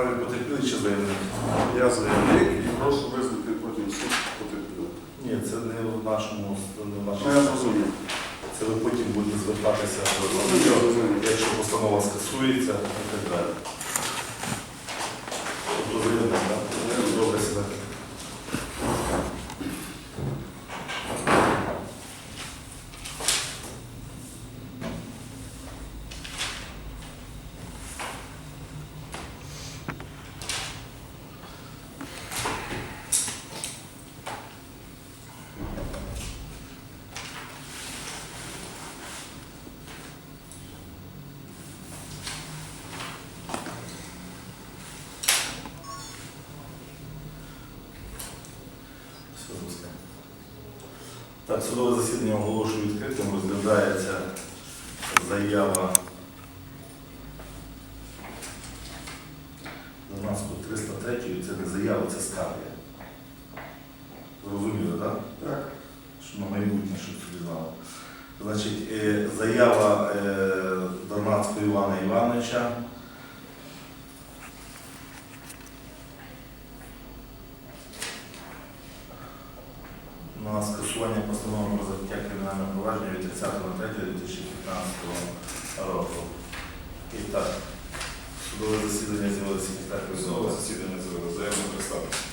справі потерпіли чи заявник? Я заявник і прошу визнати потім суд потерпілих. Ні, це не в нашому, не в Ну, нашому. Я зрозумів. Це ви потім будете звертатися, до зрозумів. якщо постанова скасується і так далі. Тобто заявник, так? Добре сідати. Все запускай. Так, судове засідання оголошую відкритим. Розглядається заява до 303 це не заява, це скарги. Зрозуміли, так? Так. Що на майбутнє, щоб собі знали. Значить, е, заява е, Донацького Івана Івановича. На скасування постанови про закриття кримінального провадження від 30.03.2015 року. І так, судове засідання з'явилося секретар Судове засідання зробили заяву представитися.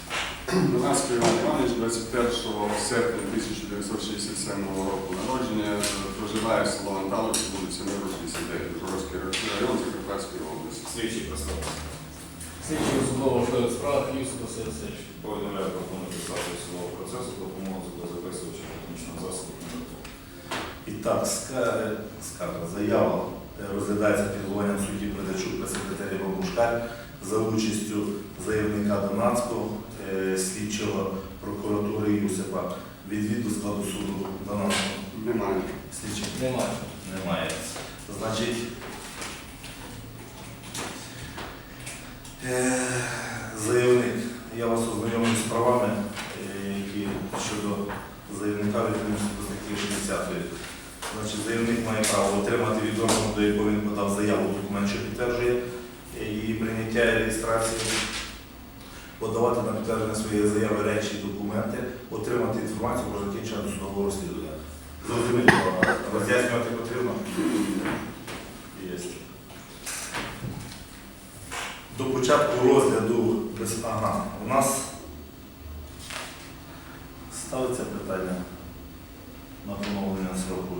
Донецький Іван Іванович 21 серпня 1967 року народження, проживає в село Анталович, вулиця Миру, 69, Журовський район Закарпатської області. Слідчий представитися. Слідчий судового школи справ Юсуп Васильович. Повідомляю про повну представити судового процесу, допомогу до записувача технічного засобу. І так, скарга, заява е, розглядається під головуванням судді Предачук та секретаря Бабушкар за участю заявника Донацького, е, слідчого прокуратури Юсипа. Відвід до складу суду Донацького. Немає. Слідчий Немає. немає. Значить, заявник, я вас ознайомлю з правами, е, які щодо заявника відповідності до статті 60. Значить, заявник має право отримати від органу, до якого він подав заяву, документ, що підтверджує е, її прийняття і реєстрацію, подавати на підтвердження своєї заяви речі і документи, отримати інформацію про закінчення досудового розслідування. Зрозуміло, роз'яснювати потрібно? Є. До початку розгляду без ага, у нас ставиться питання на поновлення сроку.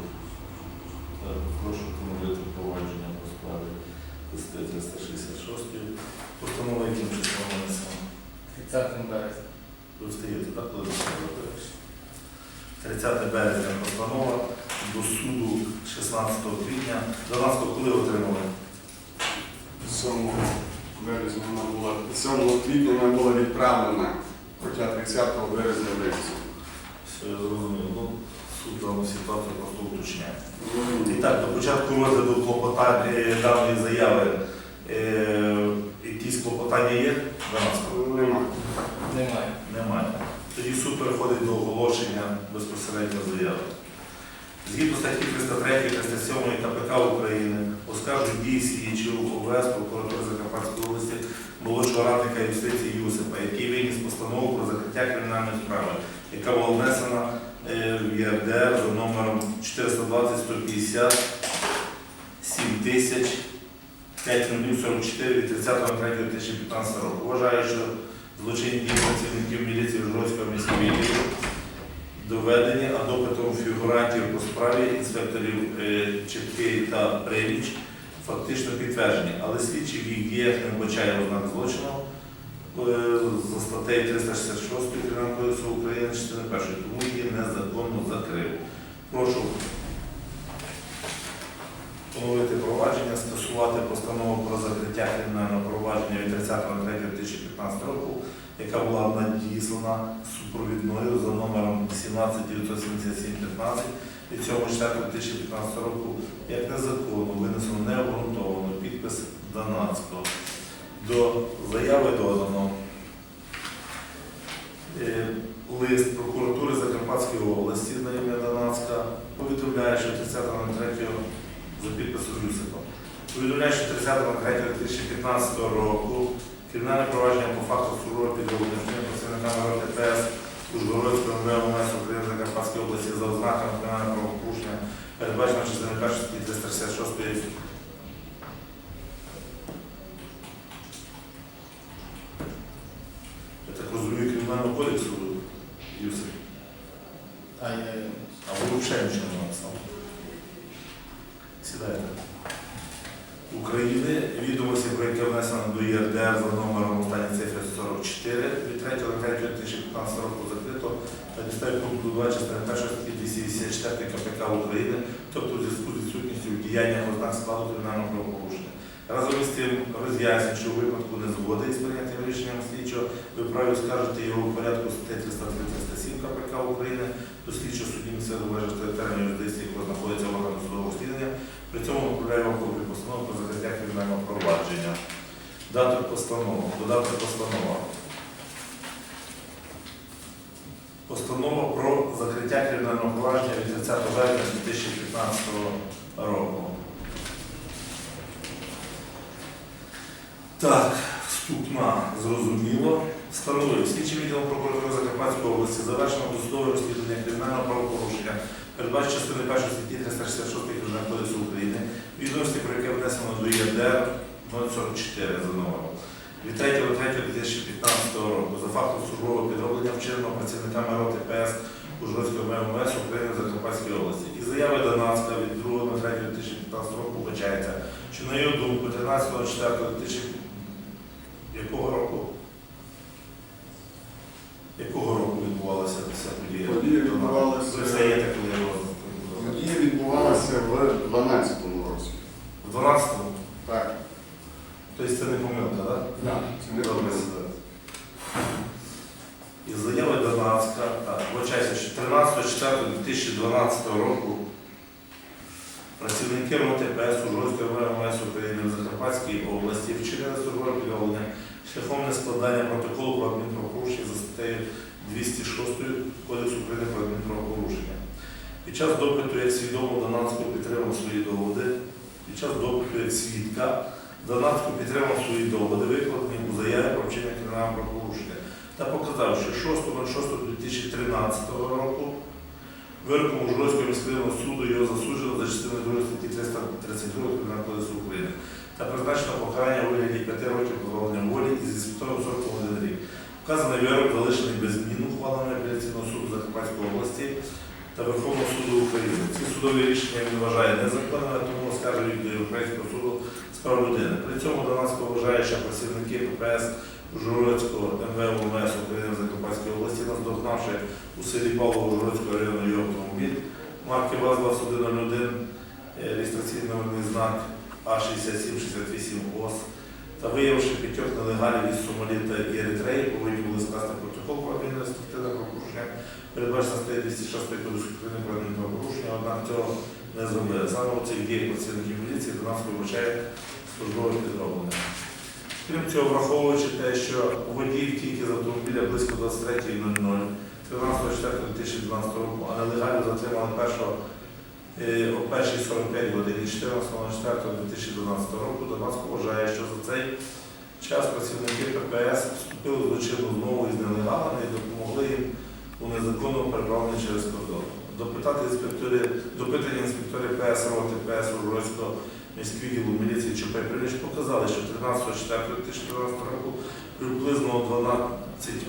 Прошу поновити провадження по справі статті 366 постанова, яким числом внесено. 30 березня. Ви встаєте, так, коли ви говориш? 30 березня постанова до суду 16 квітня. До нас коли отримали? 7 березня вона була, 7 квітня вона була відправлена, хоча 30 березня вивезли. Все, я зрозумів. Ну, суд дану ситуацію просто уточняє. І так, до початку розгляду клопотань е, даної заяви е, якісь клопотання є до нас? Нема. Немає. Немає. Тоді суд переходить до оголошення безпосередньо заяви. Згідно статті 303 307 КПК України оскаржують дії слідчого ОВС прокуратури Закарпатської області молодшого радника юстиції Юсипа, який виніс постанову про закриття кримінальної справи, яка була внесена е, в ЄРДР за номером 420 150 7000 544 від 30.03.2015 року. Вважаю, що злочинні дії працівників міліції Жорського міського відділу доведені, а допитом фігурантів по справі інспекторів е, Чепкий та Приліч фактично підтверджені, але слідчі в їх діях не вбачає ознак злочину е, за статтею 366 Кримінального кодексу України частини першої, тому її незаконно закрив. Прошу поновити провадження, скасувати постанову про закриття кримінального провадження від 30.03.2015 року, яка була надіслана супровідною за номером 1797715 від 7 четвертого 2015 року як незаконно винесено необґрунтовано підпис Донацького. До заяви додано е, лист прокуратури Закарпатської області на ім'я Донацька повідомляє, що 30.03 за підписом Юсипа. Повідомляє, що 30.03.2015 року кримінальне провадження по факту сурового підроблення працівниками РТПС Ужгородського МВС України Закарпатській області за ознаками кримінального правопорушення передбачено частиною 1 статті 366 Я так розумію, кримінального кодексу Юсип. А я А ви взагалі нічого не написав. Сідайте. України відомості про яке внесено до ЄРДР за номером останні цифри 44 від 3 до 3 2015 року закрито на підставі пункту 2 частини 1 статті 284 КПК України, тобто у зв'язку з відсутністю в діяннях ознак складу кримінального правопорушення. Разом із тим роз'яснює, що у випадку незгоди із прийняттям рішенням слідчого ви вправі скажете його у порядку статті 303-307 КПК України до слідчого судді місцевого залежності територіальної юрисдикції, яка знаходиться в органу судового розслідування. При цьому направляє вам копію постанови про закриття кримінального провадження. Дату постанови, додаток постанова. Постанова про закриття кримінального провадження від 30 вересня 2015 року. Так, вступна, зрозуміло. Встановив слідчим відділом прокуратури Закарпатської області завершено досудове розслідування кримінального правопорушення, передбачено частини першої статті 366 Кримінального кодексу України, відомості, про яке внесено до ЄРДР 044 за номером. Від 3 3 2015 року за фактом службового підроблення вчиненого працівниками роти ПС Ужгородського МВС України в Закарпатській області. І заяви Донацька від 2 до 3 2015 року вбачається, що на його думку 13.04.2015 якого року? Якого року відбувалася ця подія? Подія відбувалася- Ви так, коли я. Подія відбувалася в 12-му році. В 12-му? Так. Тобто це не помилка, так? Да. Це не Добре, помилка. сідайте. І заяви Донацька, так, вибачайте, що 13.04.2012 року працівники ПС Ужгородської МВС України в Закарпатській області вчинили службове підроблення шляхом нескладання протоколу про адмінправопорушення за статтею 206 Кодексу України про адмінправопорушення. Під час допиту як свідомо Донацького підтримав свої доводи, під час допиту як свідка Донацько підтримав свої доводи, викладені у заяві про вчинення кримінального правопорушення та показав, що 6.06.2013 року вироком Ужгородського міського суду його засуджено за частиною 2 статті 332 Кримінального кодексу України та призначено покарання у вигляді 5 років позбавлення волі із відсотком сроком 1 рік. Вказаний вирок залишений без змін ухвалений апеляційного суду Закарпатської області та Верховного суду України. Ці судові рішення він вважає незаконними, тому оскаржують до Європейського суду з прав людини. При цьому Донацько вважає, що працівники ППС Ужгородського МВМС України в Закарпатській області, наздогнавши у селі Павлово Ужгородського району його автомобіль марки ВАЗ-2101, е, реєстраційний номерний знак А6768 ОС та виявивши п'ятьох нелегалів із Сомалі та Еритреї, повинні були скласти протокол про адміністративне правопорушення, передбачено статтею 206 Кодексу України про адмінправопорушення, однак цього не зробили. Саме у цих діях працівників міліції до нас вибачає службове підроблення. Крім цього, враховуючи те, що водій втік із автомобіля близько 23.00 13.04.2012 року, а нелегалів затримали першого е, о 1.45 годині 14.04.2012 року, Донбаско вважає, що за цей час працівники ППС вступили в злочинну змову із нелегалами і допомогли їм у незаконному переправленні через кордон. Допитати інспектори, допитані інспектори ПС роти ПС Ужгородського міськвідділу міліції ЧП Приліч показали, що 13.04.2014 року приблизно о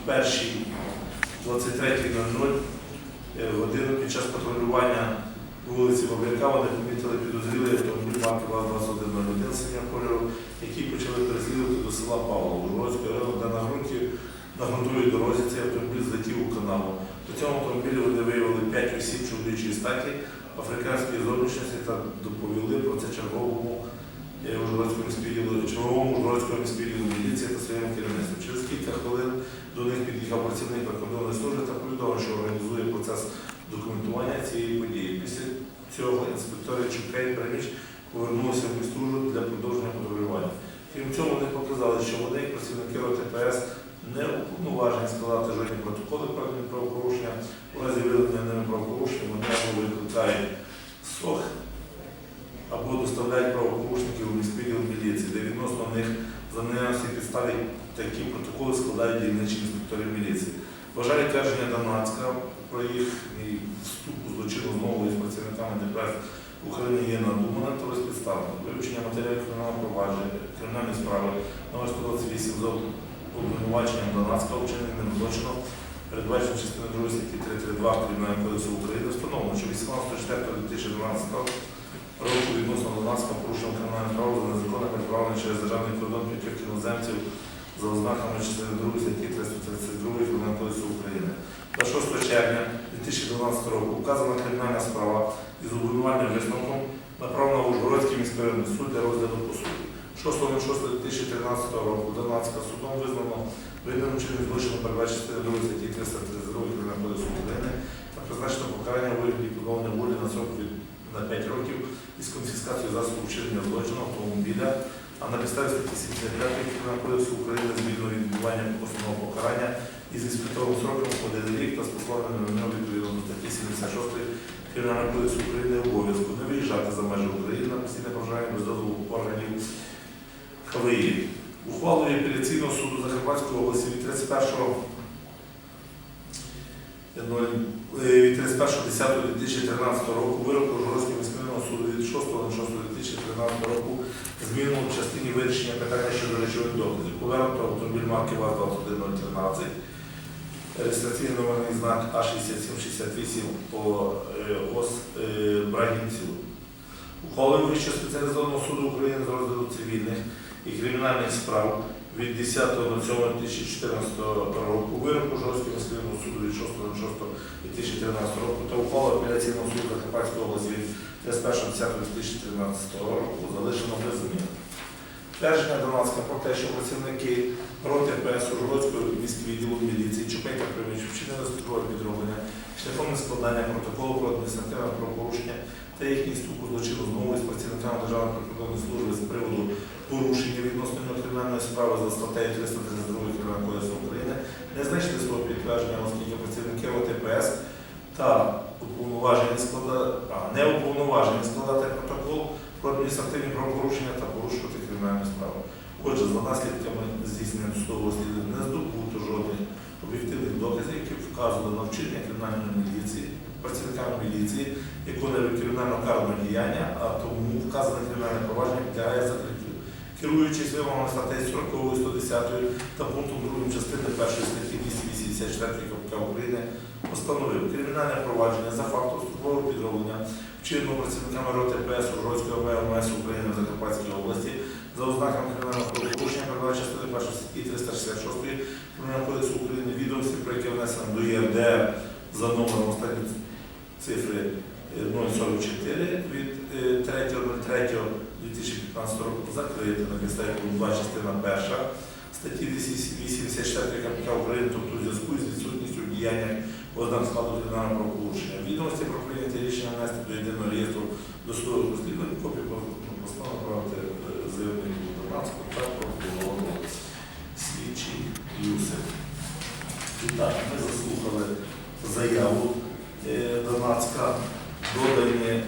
12.01 23.00 е, годину під час патрулювання вулиці Бабряка вони помітили підозрілий автомобіль марки ВАЗ-2101 синього кольору, який почали переслідувати до села Павлова Ужгородського району, де на ґрунті на ґрунтовій дорозі цей автомобіль злетів у канаву. До цього автомобілі вони виявили 5 осіб чоловічої статі африканської зовнішності та доповіли про це черговому е, Ужгородському міськвідділу, черговому Ужгородському міськвідділу міліції та своєму керівництву. Через кілька хвилин До працівник прикордонної служби та повідомив, що організує процес документування цієї події. Після цього інспектори Чукей Переміч повернулися в місту Ужгород для продовження патрулювання. Крім цього, вони показали, що вони, як працівники РОТПС, не уповноважені складати жодні протоколи про правопорушення. У разі виявлення ними правопорушень вони або викликають СОХ, або доставляють правопорушників у міський відділ міліції, де відносно них за неявності підставі такі протоколи складають дільничі інспектори міліції. Вважає твердження Донацька про їх вступ у злочинну змову із працівниками ДПС України є надуманим та безпідставним. Вивчення матеріалів кримінального провадження, кримінальної справи номер 128 за обвинуваченням Донацька вчиненим злочином, передбачено частиною 2 статті 332 Кримінального кодексу України, встановлено, що 18.04.2012 року відносно Донацька порушено кримінальне право за незаконне переправлення через державний кордон п'ятьох іноземців за ознаками частини 2 статті 332 Кримінального кодексу України. Та 6 червня 2012 року указана кримінальна справа із обвинувальним висновком направлена в Ужгородський міський районний суд для розгляду по суду. 6.06.2013 року Донацька судом визнано винним вчиненим злочину передбачення частини 2 статті 332 Кримінального кодексу України та призначено покарання вигляді позбавлення волі на срок на 5 років із конфіскацією засобу вчинення злочину автомобіля, а на підставі статті 75 Кримінального кодексу України від відбування основного покарання із іспитовим сроком один рік та з на відповідно до статті 76 Кримінального кодексу України обов'язку не виїжджати за межі України на постійне проживання без дозволу органів ХВІ. Ухвалою апеляційного суду Закарпатської області від 31 Ноль- е, від 31.10.2013 року вироку Жорстського міського суду від 6.06.2013 року змінено в частині вирішення питання щодо речових доказів. Повернуто автомобіль марки ВАЗ-21013, реєстраційний номерний знак А6768 по е, ОС е, Брагінцю. Ухвалив Вищого спеціалізованого суду України з розгляду цивільних і кримінальних справ від 10.07.2014 року вироку Жорстського міського суду від 6.06.2013 року та ухвалу апеляційного суду Закарпатської області від 31.10.2013 року залишено без змін. Твердження Донацька про те, що працівники роти ПС Ужгородського міського відділу міліції Чупей та Кривич вчинили службове підроблення шляхом нескладання протоколу про адміністративне правопорушення та їхній стуку злочину змови з працівниками Державної прикордонної служби з приводу порушення відносно кримінальної справи за статтею 332 Кримінального кодексу України не знайшли свого підтвердження, оскільки працівники ОТПС та уповноважені склада... не уповноважені складати протокол про адміністративні правопорушення та порушувати кримінальну справу. Отже, за наслідками здійснення судового сліду не здобуто жодних об'єктивних доказів, які вказували на вчинення кримінальної міліції, працівниками міліції, виконує кримінально карне діяння, а тому вказане кримінальне провадження підлягає закриттю керуючись вимогами статей 40, 110 та пунктом 2 частини 1 статті 284 КПК України постановив кримінальне провадження за фактом службового підроблення вчиненого працівниками роти ПС Ужгородського ВМС України в Закарпатській області за ознаками кримінального правопорушення передала частини 1 статті 366 Кримінального кодексу України відомості, про яке внесено до ЄРДР за номером останньої цифри е, 044 від е, 3.03 15 року закрити на підставі 2 частина 1 статті 84 КПК України, тобто у зв'язку з відсутністю діяння ознак складу кримінального правопорушення. Відомості про прийняття рішення внести до єдиного реєстру досудових розслідувань копії постанови правити заявників Донбасу та прокурорного слідчий Юсиф. Так, ми заслухали заяву е, Донацька додані.